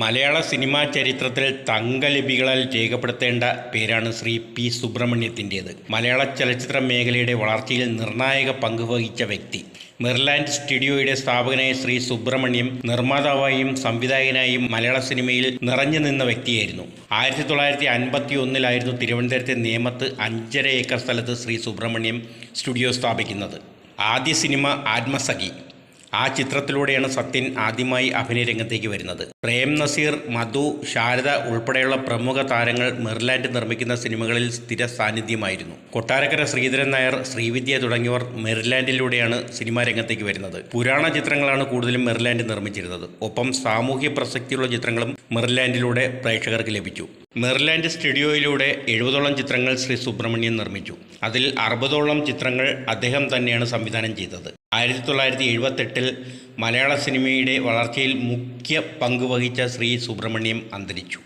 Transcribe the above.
മലയാള cinema ചരിത്രത്തിൽ തങ്കലിപികളാൽ രേഖപ്പെടുത്തേണ്ട പേരാണ് Shri P സുബ്രഹ്മണ്യത്തിന്റേത്. മലയാള ചലച്ചിത്ര മേഖലയുടെ വളർച്ചയിൽ നിർണായക പങ്ക് വഹിച്ച വ്യക്തി. മെർലാൻഡ് സ്റ്റുഡിയോയുടെ സ്ഥാപകനായ ശ്രീ സുബ്രഹ്മണ്യം നിർമ്മാതാവായും സംവിധായകനായും മലയാള സിനിമയിൽ നിറഞ്ഞു നിന്ന വ്യക്തിയായിരുന്നു. ആയിരത്തി തൊള്ളായിരത്തി അൻപത്തി ഒന്നിലായിരുന്നു തിരുവനന്തപുരത്തെ നേമത്ത് അഞ്ചര ഏക്കർ സ്ഥലത്ത് ശ്രീ സുബ്രഹ്മണ്യം സ്റ്റുഡിയോ സ്ഥാപിക്കുന്നത്. ആദ്യ സിനിമ ആത്മസഖി. ആ ചിത്രത്തിലൂടെയാണ് സത്യൻ ആദ്യമായി അഭിനയ രംഗത്തേക്ക് വരുന്നത്. പ്രേം നസീർ മധു ശാരദ ഉൾപ്പെടെയുള്ള പ്രമുഖ താരങ്ങൾ മെർലാൻഡ് നിർമ്മിക്കുന്ന സിനിമകളിൽ സ്ഥിര സാന്നിധ്യമായിരുന്നു. കൊട്ടാരക്കര ശ്രീധരൻ നായർ ശ്രീവിദ്യ തുടങ്ങിയവർ മെർലാൻഡിലൂടെയാണ് സിനിമാ രംഗത്തേക്ക് വരുന്നത്. പുരാണ ചിത്രങ്ങളാണ് കൂടുതലും മെർലാൻഡ് നിർമ്മിച്ചിരുന്നത്. ഒപ്പം സാമൂഹ്യ പ്രസക്തിയുള്ള ചിത്രങ്ങളും മെർലാൻഡിലൂടെ പ്രേക്ഷകർക്ക് ലഭിച്ചു. മെർലാൻഡ് സ്റ്റുഡിയോയിലൂടെ എഴുപതോളം ചിത്രങ്ങൾ ശ്രീ സുബ്രഹ്മണ്യൻ നിർമ്മിച്ചു. അതിൽ അറുപതോളം ചിത്രങ്ങൾ അദ്ദേഹം തന്നെയാണ് സംവിധാനം ചെയ്തത്. ആയിരത്തി തൊള്ളായിരത്തി എഴുപത്തെട്ടിൽ മലയാള സിനിമയുടെ വളർച്ചയിൽ മുഖ്യ പങ്ക് വഹിച്ച ശ്രീ സുബ്രഹ്മണ്യം അന്തരിച്ചു.